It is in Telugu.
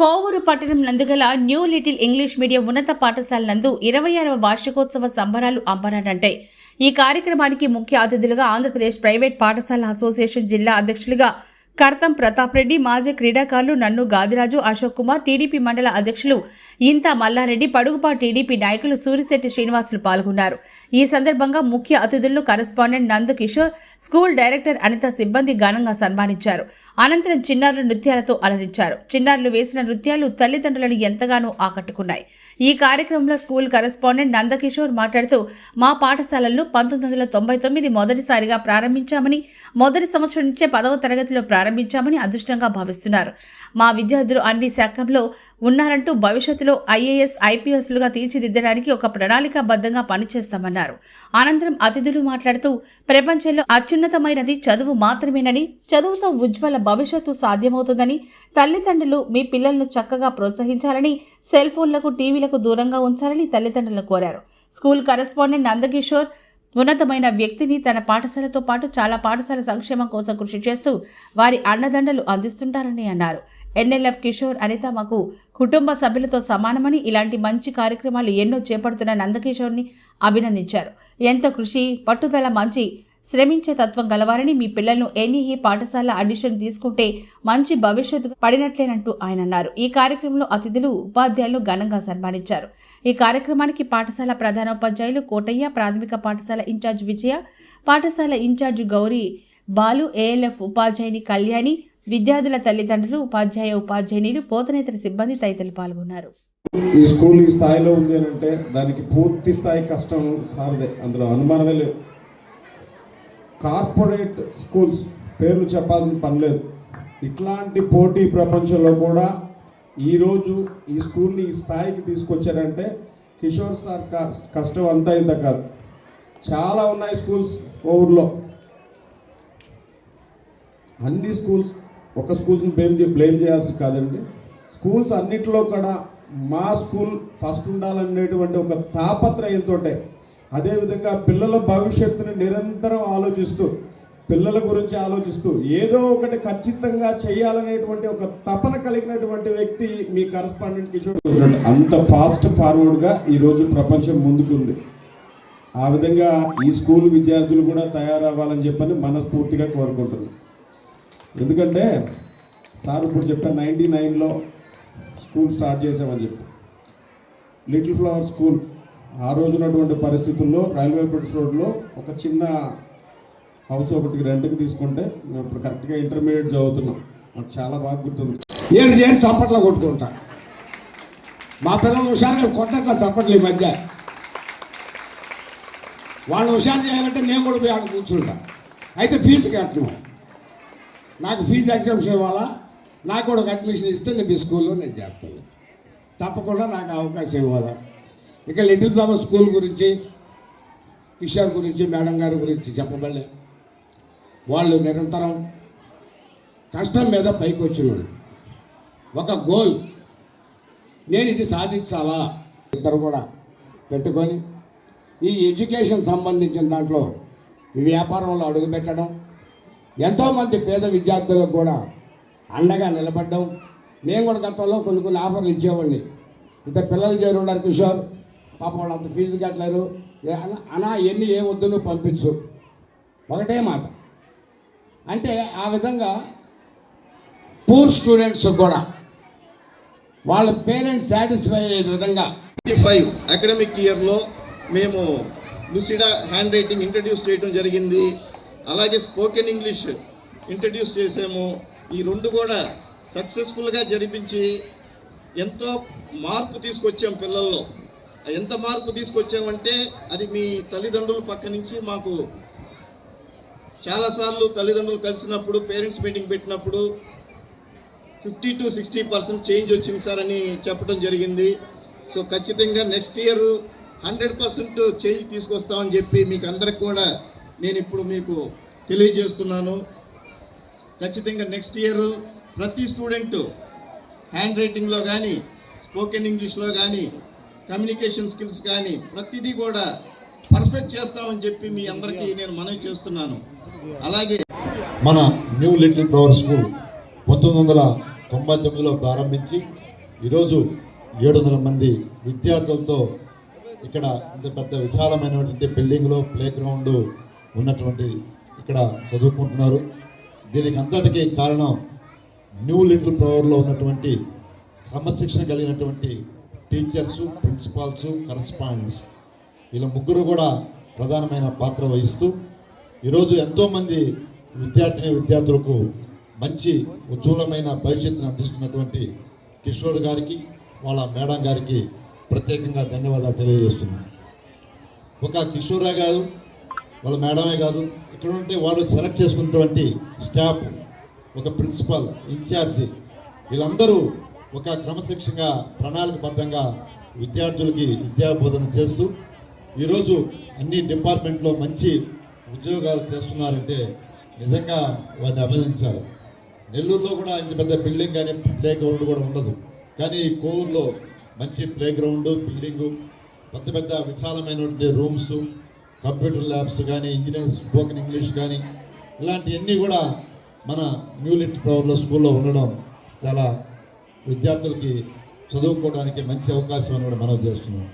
కోవూరు పట్టణం నందుగల న్యూ లిటిల్ ఇంగ్లీష్ మీడియం ఉన్నత పాఠశాల నందు ఇరవై ఆరవ వార్షికోత్సవ సంబరాలు అంబరానంటాయి. ఈ కార్యక్రమానికి ముఖ్య అతిథులుగా ఆంధ్రప్రదేశ్ ప్రైవేట్ పాఠశాల అసోసియేషన్ జిల్లా అధ్యక్షులుగా కర్తం ప్రతాప్ రెడ్డి మాజీ క్రీడాకారులు నన్ను గాదిరాజు అశోక్ కుమార్ టీడీపీ మండల అధ్యక్షులు ఇంత మల్లారెడ్డి పడుగుపా టీడీపీ నాయకులు సూరిశెట్టి శ్రీనివాసులు పాల్గొన్నారు. ఈ సందర్భంగా ముఖ్య అతిథులను correspondent Nand Kishore school director Anitha సిబ్బంది ఘనంగా సన్మానించారు. అనంతరం చిన్నారులు నృత్యాలతో అలరించారు. చిన్నారులు వేసిన నృత్యాలు తల్లిదండ్రులను ఎంతగానో ఆకట్టుకున్నాయి. ఈ కార్యక్రమంలో స్కూల్ కరెస్పాండెంట్ నందకిషోర్ మాట్లాడుతూ మా పాఠశాలలను పంతొమ్మిది వందల తొంభై తొమ్మిది మొదటిసారిగా ప్రారంభించామని మొదటి సంవత్సరం నుంచే పదవ తరగతిలో ప్రారంభించామని అదృష్టంగా భావిస్తున్నారు. మా విద్యార్థులు అన్ని శాఖల్లో ఉన్నారంటూ భవిష్యత్తులో ఐఏఎస్ ఐపీఎస్లుగా తీర్చిదిద్దడానికి ఒక ప్రణాళికాబద్ధంగా పనిచేస్తామన్నారు. అనంతరం అతిథులు మాట్లాడుతూ ప్రపంచంలో అత్యున్నతమైనది చదువు మాత్రమేనని చదువుతో ఉజ్వల భవిష్యత్తు సాధ్యమవుతుందని తల్లిదండ్రులు మీ పిల్లలను చక్కగా ప్రోత్సహించాలని సెల్ ఫోన్లకు టీవీలకు దూరంగా ఉంచాలని తల్లిదండ్రులను కోరారు. స్కూల్ కరెస్పాండెంట్ నందకిషోర్ ఉన్నతమైన వ్యక్తిని తన పాఠశాలతో పాటు చాలా పాఠశాల సంక్షేమం కోసం కృషి చేస్తూ వారి అండదండలు అందిస్తుంటారని అన్నారు. ఎన్ఎల్ఎఫ్ కిషోర్ అనిత మాకు కుటుంబ సభ్యులతో సమానమని ఇలాంటి మంచి కార్యక్రమాలు ఎన్నో చేపడుతున్న నందకిషోర్ని అభినందించారు. ఎంతో కృషి పట్టుదల మంచి శ్రమించే తత్వం గలవారని మీ పిల్లలను ఎన్ఈఈ పాఠశాల అడిషన్ తీసుకుంటే మంచి భవిష్యత్తు పడినట్లేనంటూ ఆయన అన్నారు. ఈ కార్యక్రమంలో అతిథులు ఉపాధ్యాయులు ఘనంగా సన్మానించారు. ఈ కార్యక్రమానికి పాఠశాల ప్రధానోపాధ్యాయులు కోటయ్య ప్రాథమిక పాఠశాల ఇన్ఛార్జ్ విజయ పాఠశాల ఇన్ఛార్జ్ గౌరీ బాలు ఏఎల్ఎఫ్ ఉపాధ్యాయుని కళ్యాణి విద్యార్థుల తల్లిదండ్రులు ఉపాధ్యాయ ఉపాధ్యాయునిలు పోతనేతర సిబ్బంది తదితరులు పాల్గొన్నారు. ఈ స్కూల్ ఈ స్థాయిలో ఉంది అని అంటే దానికి పూర్తి స్థాయి కష్టం సారదే. అందులో అనుమానమే లేదు. కార్పొరేట్ స్కూల్స్ పేర్లు చెప్పాల్సిన పని లేదు. ఇట్లాంటి పోటీ ప్రపంచంలో కూడా ఈరోజు ఈ స్కూల్ని ఈ స్థాయికి తీసుకొచ్చారంటే కిషోర్ సార్ కష్టం అంతా ఇంత కాదు. చాలా ఉన్నాయి స్కూల్స్ ఊర్లో. అన్ని స్కూల్స్ ఒక స్కూల్స్ని బ్లేమ్ బ్లేమ్ చేయాల్సి కాదండి. స్కూల్స్ అన్నిటిలో కూడా మా స్కూల్ ఫస్ట్ ఉండాలనేటువంటి ఒక తాపత్రయంతో అదేవిధంగా పిల్లల భవిష్యత్తుని నిరంతరం ఆలోచిస్తూ పిల్లల గురించి ఆలోచిస్తూ ఏదో ఒకటి ఖచ్చితంగా చేయాలనేటువంటి ఒక తపన కలిగినటువంటి వ్యక్తి మీ కరస్పాండెంట్ కిషోర్ అంత ఫాస్ట్ ఫార్వర్డ్గా ఈరోజు ప్రపంచం ముందుకుంది. ఆ విధంగా ఈ స్కూల్ విద్యార్థులు కూడా తయారవ్వాలని చెప్పని మనస్ఫూర్తిగా కోరుకుంటున్నాను ఎందుకంటే సార్ ఇప్పుడు చెప్పాను నైంటీ నైన్లో స్కూల్ స్టార్ట్ చేసామని చెప్పి. లిటిల్ ఫ్లవర్ స్కూల్ ఆ రోజున్నటువంటి పరిస్థితుల్లో రైల్వే పెట్స్ రోడ్లో ఒక చిన్న హౌస్ ఒకటి రెంట్కి తీసుకుంటే మేము ఇప్పుడు కరెక్ట్గా ఇంటర్మీడియట్ చదువుతున్నాం. నాకు చాలా బాగా గుర్తుంది. ఏడు చేరి చప్పట్లో కొట్టుకుంటా. మా పిల్లలు హుషారుగా కొట్టట్ల చప్పట్లు ఈ మధ్య. వాళ్ళు హుషారు చేయాలంటే నేను కూడా పోయి అక్కడ కూర్చుంటా. అయితే ఫీజు కట్టను. నాకు ఫీజు ఎగ్జామ్షన్ ఇవ్వాలా? నాకు కూడా ఒక అడ్మిషన్ ఇస్తే నేను మీ స్కూల్లో నేను చేస్తాను. తప్పకుండా నాకు అవకాశం ఇవ్వాలా? ఇక లిటిల్ ఫ్లవర్ స్కూల్ గురించి కిషోర్ గురించి మేడం గారి గురించి చెప్పబడలే. వాళ్ళు నిరంతరం కష్టం మీద పైకి వచ్చిన ఒక గోల్ నేను ఇది సాధించాలా? ఇద్దరు కూడా పెట్టుకొని ఈ ఎడ్యుకేషన్ సంబంధించిన దాంట్లో వ్యాపారంలో అడుగుపెట్టడం ఎంతోమంది పేద విద్యార్థులకు కూడా అండగా నిలబడ్డం మేము కూడా గతంలో కొన్ని కొన్ని ఆఫర్లు ఇచ్చేవాడిని. ఇద్దరు పిల్లలు చేరున్నారు కిషోర్. పాప వాళ్ళు అంత ఫీజు కట్టలేరు. అనా ఎన్ని ఏ వద్దు నువ్వు పంపించు. ఒకటే మాట. అంటే ఆ విధంగా పూర్ స్టూడెంట్స్ కూడా వాళ్ళ పేరెంట్స్ సాటిస్ఫై అయ్యే విధంగా ఫైవ్ అకాడమిక్ ఇయర్లో మేము లుసిడా హ్యాండ్ రైటింగ్ ఇంట్రడ్యూస్ చేయడం జరిగింది. అలాగే స్పోకెన్ ఇంగ్లీష్ ఇంట్రడ్యూస్ చేసాము ఈ రెండు కూడా సక్సెస్ఫుల్గా జరిపించి ఎంతో మార్పు తీసుకొచ్చాం పిల్లల్లో. ఎంత మార్పు తీసుకొచ్చామంటే అది మీ తల్లిదండ్రుల పక్క నుంచి మాకు చాలాసార్లు తల్లిదండ్రులు కలిసినప్పుడు పేరెంట్స్ మీటింగ్ పెట్టినప్పుడు fifty to sixty percent change వచ్చింది సార్ అని చెప్పడం జరిగింది. సో ఖచ్చితంగా next year hundred percent change తీసుకొస్తామని చెప్పి మీకు అందరికి కూడా నేను ఇప్పుడు మీకు తెలియజేస్తున్నాను. ఖచ్చితంగా నెక్స్ట్ ఇయర్ ప్రతి స్టూడెంట్ హ్యాండ్ రైటింగ్లో కానీ స్పోకెన్ ఇంగ్లీష్లో కానీ కమ్యూనికేషన్ స్కిల్స్ కానీ ప్రతిదీ కూడా పర్ఫెక్ట్ చేస్తామని చెప్పి మీ అందరికీ నేను మనవి చేస్తున్నాను. అలాగే మన న్యూ లిటిల్ ఫ్లవర్ స్కూల్ పంతొమ్మిది వందల తొంభై తొమ్మిదిలో ప్రారంభించి ఈరోజు ఏడు వందల మంది విద్యార్థులతో ఇక్కడ ఇంత పెద్ద విశాలమైనటువంటి బిల్డింగ్లో ప్లే గ్రౌండ్ ఉన్నటువంటి ఇక్కడ చదువుకుంటున్నారు. దీనికి అంతటికీ కారణం న్యూ లిటిల్ పవర్లో ఉన్నటువంటి క్రమశిక్షణ కలిగినటువంటి టీచర్స్ ప్రిన్సిపాల్స్ కరస్పాండెంట్స్ వీళ్ళ ముగ్గురు కూడా ప్రధానమైన పాత్ర వహిస్తూ ఈరోజు ఎంతోమంది విద్యార్థిని విద్యార్థులకు మంచి ఉజ్వలమైన భవిష్యత్తును అందిస్తున్నటువంటి కిషోర్ గారికి వాళ్ళ మేడం గారికి ప్రత్యేకంగా ధన్యవాదాలు తెలియజేస్తున్నాను. ఒక కిషోరే కాదు వాళ్ళ మేడమే కాదు ఇక్కడ ఉంటే వాళ్ళు సెలెక్ట్ చేసుకున్నటువంటి స్టాఫ్ ఒక ప్రిన్సిపల్ ఇన్ఛార్జి వీళ్ళందరూ ఒక క్రమశిక్షణగా ప్రణాళికబద్ధంగా విద్యార్థులకి విద్యాబోధన చేస్తూ ఈరోజు అన్ని డిపార్ట్మెంట్లో మంచి ఉద్యోగాలు చేస్తున్నారంటే నిజంగా వారిని అభినందించాలి. నెల్లూరులో కూడా ఇంత పెద్ద బిల్డింగ్ కానీ ప్లే గ్రౌండ్ కూడా ఉండదు. కానీ కోవూరులో మంచి ప్లే గ్రౌండ్ బిల్డింగు పెద్ద పెద్ద విశాలమైనటువంటి రూమ్స్ కంప్యూటర్ ల్యాబ్స్ కానీ ఇంజనీరింగ్ స్పోకెన్ ఇంగ్లీష్ కానీ ఇలాంటివన్నీ కూడా మన న్యూ లిట్ పవర్లో స్కూల్లో ఉండడం చాలా విద్యార్థులకి చదువుకోవడానికి మంచి అవకాశం అని కూడా మనం చేస్తున్నాం.